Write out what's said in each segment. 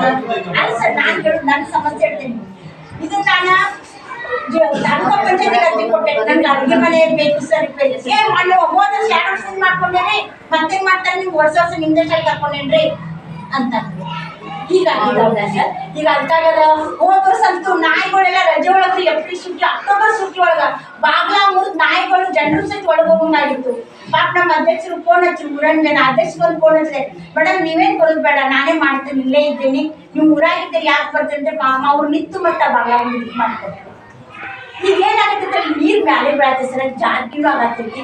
ನಾನು ನನ್ನ ಸಮಸ್ಯೆ ಹೇಳ್ತೀನಿ. ನಾನು ಅರ್ಜಿ ಕೊಟ್ಟೆ. ನಂಗೆ ಅಡುಗೆ ಮನೆ ಬೇಕು ಸರ್ ಏ ಮಾಡಿ ಹೋದ ವರ್ಷ ಎರಡು ಮತ್ತೆ ಮಾಡ್ತಾರೆ ನೀವು? ವರ್ಷ ವರ್ಷ ನಿಮ್ದೇ ಸೈಡ್ ಅಂತಂದ್ರು ಹೀಗಾಗಿದ್ದಾವೆ ಸರ್ ಈಗ ಅಂತಾಗದ ಹೋದ ವರ್ಷ ಅಂತೂ ನಾಯಿಗಳೆಲ್ಲ ರಜೆ ಒಳಗೆ ಏಪ್ರಿಲ್ ಸುಟ್ಟಿ, ಅಕ್ಟೋಬರ್ ಸುಟ್ಟಿ ಒಳಗ ಬಾಗ್ಲ ಮುರಿದ ನಾಯಿಗಳು ಜನರು ಸಹಿತ ಒಳಗೆ ಹೋಗಂಗಾಗಿತ್ತು ಪಾಪ ನಮ್ಮ ಅಧ್ಯಕ್ಷರು ಫೋನ್ ಹಚ್ಚಿ ಊರನ್ ಜನ ಅಧ್ಯಕ್ಷರು ಒಂದು ಫೋನ್ ಹಚ್ಚಿದೆ. ಮೇಡಮ್ ನೀವೇನ್ ಬರೋದು ಬೇಡ, ನಾನೇ ಮಾಡ್ತೀನಿ, ಇಲ್ಲೇ ಇದ್ದೀನಿ. ನೀವು ಊರಾಗಿದ್ದರೆ ಯಾಕೆ ಬರ್ತೀನಿ ಪಾಪ ಅವ್ರು ನಿಂತು ಮಟ್ಟ ಬಾಗ್ಲ ಮಾಡ್ಕೊಟ್ರು ಈಗ ಏನಾಗುತ್ತೆ ನೀರ್ ಮ್ಯಾಲೆ ಬೀಳತ್ತೆ ಸರ್ ಜಾಸ್ತಿನೂ ಆಗತ್ತೈತಿ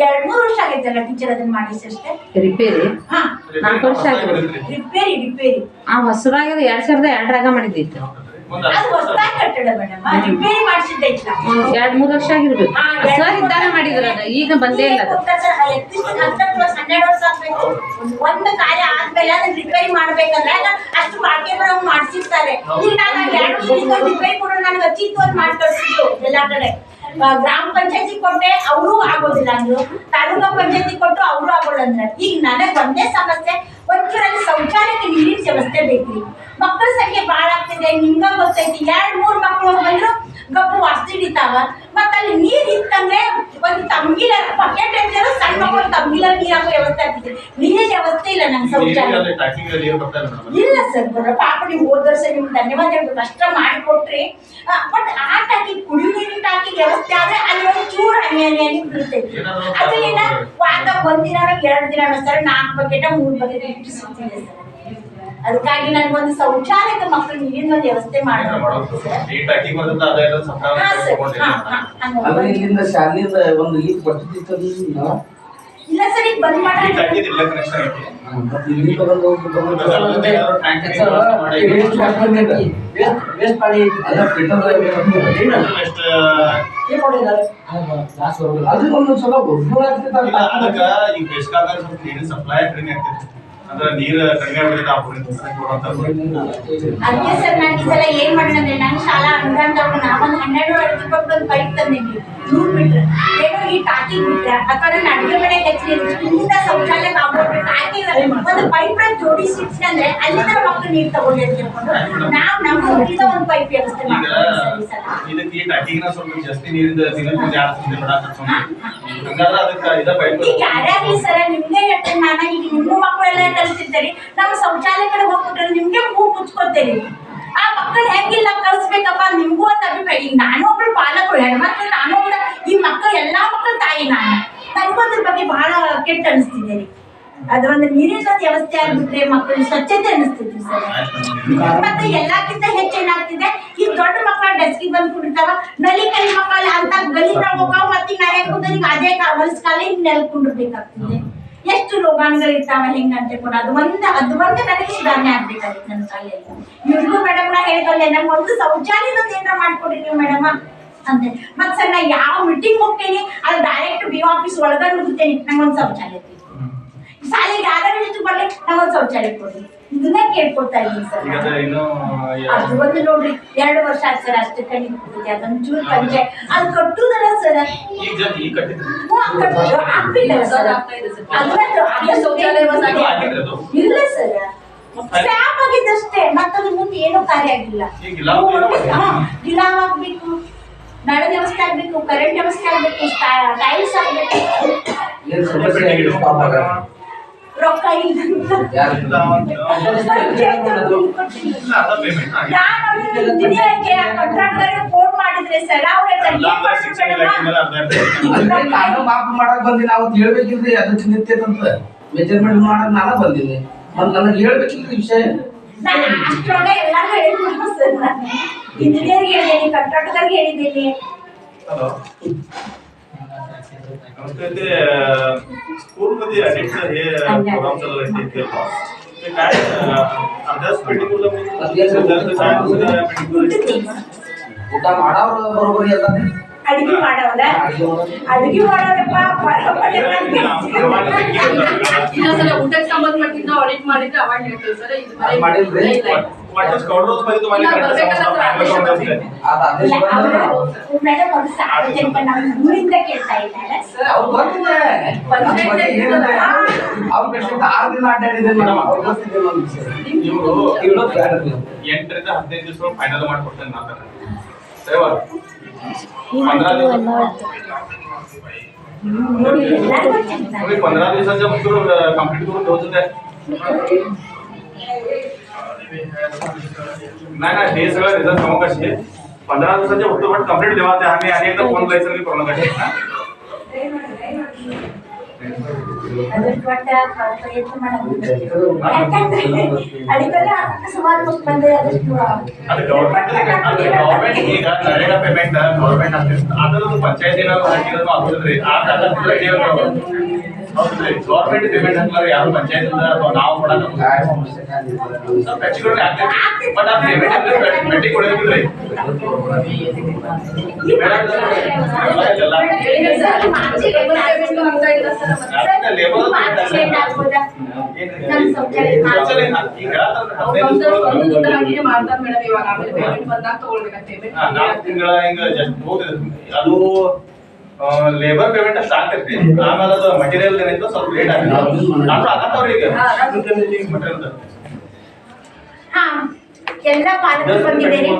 ಎರಡ್ ಮೂರು ವರ್ಷ ಆಗೈತಲ್ಲ ಟೀಚರ್ ಅದನ್ನ ಮಾಡಿ ಅಷ್ಟೇ. ರಿಪೇರಿ ಹಾ. ನಾಲ್ಕು ವರ್ಷ ಆಗಿದೆ ರಿಪೇರಿ ರಿಪೇರಿ ಆ ಹೊಸದಾಗ ಎರಡ್ ಸಾವಿರದ ಎರಡರಾಗ ಮಾಡಿದ್ದಿತ್ತು ಅದು ಹೊಸದಾಗಿ ಕಟ್ಟಡ ಮೇಡಮ್. ರಿಪೇರಿ ಮಾಡಿಸಿದ್ದೈತಲ್ಲ ಎರಡ್ ಮೂರ್ ವರ್ಷ ಆಗಿರ್ಬೇಕು. ಸರ್ ಇದ್ದಾಗ ವರ್ಷ ಮಾಡಿದ್ರ ಅದು. ಈಗ ಬಂದೇ ಇಲ್ಲ ಅದು. ಹನ್ನೆರಡು ವರ್ಷ ಆಗ್ಬೇಕು. ಒಂದು ಕಾರ್ಯ ಆದ್ಮೇಲೆ ಅದನ್ನ ರಿಪೇರಿ ಮಾಡ್ಬೇಕಂದ್ರೆ ಅಷ್ಟು ಬಾಕಿ ಬರೋಂಗ್ ಮಾಡ್ಸಿರ್ತಾರೆ. ಈಗ ನಾನು ಎರಡು ವರ್ಷದಿಂದ ರಿಪೇರಿ ಕೊಡೋ ನನಗೆ ಅಚ್ಚಿತ್ತು ಅಂತ ಮಾಡಿ ಕಳ್ಸಿದ್ರು ಎಲ್ಲಾ ಕಡೆ. ಗ್ರಾಮ ಪಂಚಾಯತಿ ಕೊಟ್ಟೆ ಅವರು ಆಗೋದಿಲ್ಲ ಅಂದ್ರು. ತಾಲೂಕಾ ಪಂಚಾಯತಿ ಕೊಟ್ಟು ಅವರು ಆಗೋಲ್ಲ ಅಂದ್ರೆ. ಈಗ ನನಗೆ ಒಂದೇ ಸಮಸ್ಯೆ, ಒಂಚೂರಲ್ಲಿ ಶೌಚಾಲಯಕ್ಕೆ ನೀರಿನ ವ್ಯವಸ್ಥೆ ಬೇಕ್ರಿ. ಮಕ್ಕಳ ಸಂಖ್ಯೆ ಭಾಳ ಆಗ್ತಿದೆ, ನಿಮ್ಗ ಗೊತ್ತೈತಿ. ಎರಡ್, ಮೂರ್ ಮಕ್ಕಳು ಬಂದ್ರು ಗಪ್ಪು ವಾಸ್ತಿ ಹಿಡಿತಾವ. ಮತ್ತೆ ಅಲ್ಲಿ ನೀರ್ ಇತ್ತಂದ್ರೆ ಒಂದು ತಂಗಿಲ ಮಕ್ಕಳು ತಂಗಿಲ ನೀರ್ ಹಾಕೋ ವ್ಯವಸ್ಥೆ ಆಗ್ತಿದೆ ನೀರಿನ ವ್ಯವಸ್ಥೆ ಇಲ್ಲ ನಂಗೆ ಶೌಚಾಲಯ ಇಲ್ಲ ಸರ್ ಬರೋ ಪಾಪ ನೀವು ಹೋದ ವರ್ಷ ನಿಮ್ಗೆ ಧನ್ಯವಾದ ಹೇಳ್ಬೇಕು. ಕಷ್ಟ ಮಾಡಿಕೊಟ್ರಿ. ಬಟ್ ಆ ಟಾಕಿ ಕುಡಿಯೋ ನೀರಿನ ಟಾಕಿ ವ್ಯವಸ್ಥೆ ಆದ್ರೆ ಅಲ್ಲಿ ಒಂದು ಚೂರು ಹನಿ ಹನಿ ಹನಿ ಬೀಳ್ತೈತಿ. ಏನಾದ್ರು ಅದು ಏನ? ವಾದ ಒಂದ್ ದಿನ ಎರಡು ದಿನ ಸರ್ ನಾಲ್ಕು ಬಕೆಟ ಮೂರು ಬಕೆಟ ಇಟ್ಟು ಸಿಗ್ತಿದೆ ಸರ್. ಅದಕ್ಕಾಗಿ ನನಗೊಂದು ಶೌಚಾಲಯದ ಮಕ್ಕಳು ನೀರಿನ ಒಂದು ವ್ಯವಸ್ಥೆ ಮಾಡಬೇಕು ಸರ್. ಇಲ್ಲಿಂದ ಶಾಲೆಯಿಂದ ಒಂದು ಲೀಕ್ ಬರ್ತಿತ್ತು ಇಲ್ಲ ಸರ್ ಈಗ ಬಂದ್ ಈ ಮಾಡ್ರಿ ಟ್ಯಾಕಿಂಗ್ ಇಲ್ಲ ಕನೆಕ್ಷನ್ ಐತಿ ಮತ್ತೆ ಇಲ್ಲಿ ತಗೊಂಡು ಹೋಗಿ ತಗೊಂಡು ವೇಸ್ಟ್ ಮಾಡಿ ಅಲ್ಲ ಪೆಟ್ರೋಲ್ ಎಷ್ಟು ಅದು ಒಂದು ಸಲ ಒಬ್ಬರು ಇಲ್ಲ ಅದಕ್ಕ ಈ ಬೇಸಿಗೆಗಾಲ ಸ್ವಲ್ಪ ನೀರಿನ ಸಪ್ಲೈ ಕಡಿಮೆ ಆಗ್ತೈತಿ ಅಂದ್ರೆ ನೀರು ಕಡಿಮೆ ಆ ಕೊಡುವಂತ ಅದಕ್ಕೆ ಸರ್ ನಾನು ಈ ಸಲ ಏನ್ ಮಾಡಿದ್ರೆ ನಾನು ಶಾಲಾ ಅನುದಾನ ತಗೊಂಡು ಒಂದು ಹನ್ನೆರಡು ಅಡಿಗೆ ಕೊಟ್ಟು ಒಂದು ಪೈಪ್ ತಂದಿದ್ವಿ. ನೂರು ಮೀಟರ್. ಏನೋ ಈ ಟಾಕಿ ಬಿಟ್ರೆ ಅಥವಾ ನನ್ನ ಅಡುಗೆ ಮನೆ ಹೆಚ್ಚಿ ಇಲ್ಲಿಂದ ಶೌಚಾಲಯ ಒಂದು ಪೈಪ್ ಜೋಡಿಸಿ ಅಂದ್ರೆ ಅಲ್ಲಿಂದ ಮಕ್ಕಳು ನೀರು ತಗೊಂಡು ಅಂತ ಹೇಳ್ಕೊಂಡು ನಾವು ನಮ್ಮ ಊರಿಂದ ಒಂದು ಪೈಪ್ ವ್ಯವಸ್ಥೆ ಇದಕ್ಕೆ ಈ ಟ್ಯಾಕಿಂಗ್ ಸ್ವಲ್ಪ ಜಾಸ್ತಿ ನೀರಿಂದ ದಿನಕ್ಕೆ ಜಾಸ್ತಿ ನೀರು ಬಿಡಾಕತ್ತಿ ಹಂಗಾದ್ರೆ ಅದಕ್ಕೆ ಇದ ಪೈಪ್ ಈಗ ಸರ್ ನಿಮ್ಗೆ ಹೇಳ್ತೇನೆ ನಾನು ಈಗ ನಿಮ್ಮ ಮಕ್ಕಳೆಲ್ಲ ಕಲಿತಿರ್ತೀರಿ ನಮ್ಮ ಶೌಚಾಲಯ ಕಡೆ ಹೋಗ್ಬಿಟ್ರೆ ನಿಮ್ಗೆ ಹೂ ಮುಚ್ಕೋತೇನೆ ಆ ಮಕ್ಕಳು ಹೆಂಗಿಲ್ಲ ಕಳಿಸ್ಬೇಕಪ್ಪ ನಿಮ್ಗೂ ಒಂದು ಅಭಿಪ್ರಾಯ. ಈಗ ನಾನು ಒಬ್ಬಳು ಪಾಲಕರು ಹೆಣ್ಮಕ್ಳು ನಾನು ಕೂಡ ಈ ಮಕ್ಕಳು ಎಲ್ಲಾ ಮಕ್ಕಳ ತಾಯಿ ನಾನು. ನನಗೂ ಅದ್ರ ಬಗ್ಗೆ ಬಹಳ ಕೆಟ್ಟ ಅನಿಸ್ತಿದೆ. ರೀ ಅದು ಒಂದು ನೀರಿನ ವ್ಯವಸ್ಥೆ ಆಗ್ಬಿಟ್ರೆ ಮಕ್ಕಳು ಸ್ವಚ್ಛತೆ ಅನಿಸ್ತಿದ್ರು ಸರ್. ಮತ್ತೆ ಎಲ್ಲಕ್ಕಿಂತ ಹೆಚ್ಚು ಏನಾಗ್ತಿದೆ, ಈ ದೊಡ್ಡ ಮಕ್ಕಳ ಡೆಸ್ಕಿಗೆ ಬಂದು ಕುಡಿತಾವ ನಲಿ ಕೈ ಮಕ್ಕಳ ಅಂತ ಗಲಿ ಹೋಗಾವ ಮತ್ತೆ ನಾಳೆ ಈಗ ಅದೇ ಹೊಲಸ್ ಕಾಲ ಹಿಂಗ್ ಎಷ್ಟು ರೋಗಾಣುಗಳು ಇರ್ತಾವ ಹೆಂಗಂತೆ ಕೂಡ ಅದು ಒಂದು ಅದು ಒಂದು ನನಗೆ ಸುಧಾರಣೆ ಆಗ್ಬೇಕಾಗಿತ್ತು ನನ್ನ ಕಾಲೇಜ್ ಇವ್ರಿಗೂ ಮೇಡಮ್ ನಾ ಹೇಳ್ಕೊಂಡೆ ನಮ್ಗೆ ಒಂದು ಶೌಚಾಲಯದ ಏನಾರ ಮಾಡ್ಕೊಡ್ರಿ ನೀವು ಮೇಡಮ್ ಅಂತ ಮತ್ತೆ ಸರ್, ನಾ ಯಾವ ಮೀಟಿಂಗ್ ಹೋಗ್ತೇನೆ, ಅದು ಡೈರೆಕ್ಟ್ ಬಿ ಆಫೀಸ್ ಒಳಗ ನುಗ್ಗುತ್ತೇನೆ ನಂಗೊಂದು ಶೌಚಾಲಯ ಶಾಲೆಗೆ ಎಷ್ಟು ಬರ್ಲಿ ನಂಗೊಂದು ಶೌಚಾಲಯ ಕೊಡ್ರಿ ಇದನ್ನ ಕೇಳ್ಕೊತಾ ಇದ್ದೀನಿ ಸರ್. ಅದು ಒಂದು ನೋಡ್ರಿ ಎರಡು ವರ್ಷ ಆಯ್ತು ಸರ್ ಅಷ್ಟೇ ಕಣ್ಣಿ ಕೂತಿದೆ ಅದೊಂದು ಚೂರು ಪಂಚೆ ಅದು ಕಟ್ಟುದಲ್ಲ ಸರ್. ಸರ್. ಇಲ್ಲ ಸರ್. ಸ್ಟ್ಯಾಪ್ ಆಗಿದ್ದಷ್ಟೇ. ಮತ್ತೊಂದು ಮುಂದೆ ಏನೂ ಕಾರ್ಯ ಆಗಿಲ್ಲ. ಈಗ ಗಿಲಾವ್ ಏನೋ ಮಾಡಿಲ್ಲ. ಹಾ, ಗಿಲಾವ್ ಆಗ್ಬೇಕು ನಳ ವ್ಯವಸ್ಥೆ ಆಗ್ಬೇಕು ಕರೆಂಟ್ ವ್ಯವಸ್ಥೆ ಆಗ್ಬೇಕು ಟೈಲ್ಸ್ ಆಗ್ಬೇಕು ಏನ್ ಸಮಸ್ಯೆ ಆಗಿದೆ ಪಾಪ ರೊಕ್ಕ ಇಲ್ಲ. ಅದ. ನಾನು ಫೋನ್ ಮಾಡಿದ್ರೆ ಸರ್ ಅವ್ರು ನಾನು ಮಾಪ್ ಮಾಡಕ್ ಬಂದಿ ನಾವು ಹೇಳ್ಬೇಕಿಲ್ರಿ ಅದಕ್ಕೆ ನಿಂತೈತಂತ ಮೆಜರ್ಮೆಂಟ್ ಮಾಡಕ್ ನಾನು ಬಂದಿನಿ ಮತ್ ನನಗೆ ಹೇಳ್ಬೇಕಿಲ್ರಿ ವಿಷಯ ನಾನು ಅಷ್ಟರೊಳಗೆ ಎಲ್ಲಾರು ಹೇಳ್ಬಿಟ್ಟು ಸರ್ ನಾನು. ಇಂಜಿನಿಯರ್ಗೆ ಹೇಳಿದ್ದೀನಿ ಕಾಂಟ್ರಾಕ್ಟರ್ಗೆ ಹೇಳಿದ್ದೀನಿ ಹಲೋ नमस्ते ते स्कूल मध्ये अनेक हे प्रोग्राम चालू आहेत ते ते काय अभ्यास पेंडिंग ಊಟ ಮಾಡೋರು ಬರೋಬ್ಬರಿ ಅದ ಅಡುಗೆ ಮಾಡವಲ್ಲ ಅಡುಗೆ ಮಾಡೋದಪ್ಪ ಆಡಿಟ್ ಮಾಡಿದ್ರೆ ಸರ್. ಅವರು ಎಂಟರಿಂದ ಹದಿನೈದು ದಿವಸ ಫೈನಲ್ ಮಾಡ್ಕೊಡ್ತೇನೆ ಮಾತಾಡ पंधरा दिवसाच्या कंप्लीट करून ठेवतो काय नाही नाही हे सगळं रिझल्ट जमा कसे पंधरा दिवसाच्या उत्तरपट कंप्लीट ठेवा ते आम्ही आणि एकदा फोन करायचं करू नका ಒಟ್ಟು ಅದು ಗೌರ್ಮೆಂಟ್ ಈಗ ಪೇಮೆಂಟ್ ಗೌರ್ಮೆಂಟ್ ಅಂತ ಅದನ್ನು ಪಂಚಾಯತಿನಾಗ ಹಾಕಿರೋದು ಆಗುದ್ರಿ ಆ ಕಾಲ ಹೌದ್ರಿ. ಗೌರ್ಮೆಂಟ್ ಪೇಮೆಂಟ್ ಅಂದ್ರೆ ಯಾರು ಪಂಚಾಯತ್ ನಾವು ಕೂಡ ಹೆಚ್ಚು ಕಡಿಮೆ ಅದು ಲೇಬರ್ ಪೇಮೆಂಟ್ ಅಷ್ಟು ಆಗ್ತೈತಿ ಆಮೇಲೆ ಅದು ಮಟೀರಿಯಲ್ ಏನಿತ್ತು ಸ್ವಲ್ಪ ಲೇಟ್ ಆಗಿದೆ ಆದ್ರೂ ಆಗತ್ತವ್ರಿ ಈಗ. ಮಟೀರಿಯಲ್ ಹಾ. ಎಲ್ಲ ಪಾಲಕರು ಬಂದಿದ್ದೇನೆ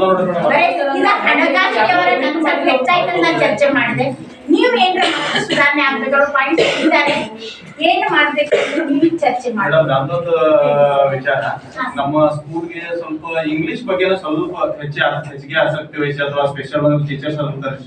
ಹಣಕಾಸಿನವರ ನನ್ ಸ್ವಲ್ಪ ಹೆಚ್ಚಾಯ್ತು ಅಂತ ಚರ್ಚೆ ಮಾಡಿದೆ. ನೀವು ಏನ್ರ ಸುಧಾರಣೆ ಆಗ್ಬೇಕು ಪಾಯಿಂಟ್ ಇದ್ದಾರೆ ಏನು ಮಾಡ್ಬೇಕು ಅಂತ ನೀವು ಚರ್ಚೆ ಮಾಡಿ. ನನ್ನೊಂದು ವಿಚಾರ. ನಮ್ಮ ಸ್ಕೂಲ್ಗೆ ಸ್ವಲ್ಪ ಇಂಗ್ಲಿಷ್ ಬಗ್ಗೆ ಸ್ವಲ್ಪ ಹೆಚ್ಚು ಹೆಚ್ಚಿಗೆ ಆಸಕ್ತಿ ವಹಿಸಿ ಅಥವಾ ಸ್ಪೆಷಲ್ ಟೀಚರ್ಸ್ ಇರ್ತಾರೆ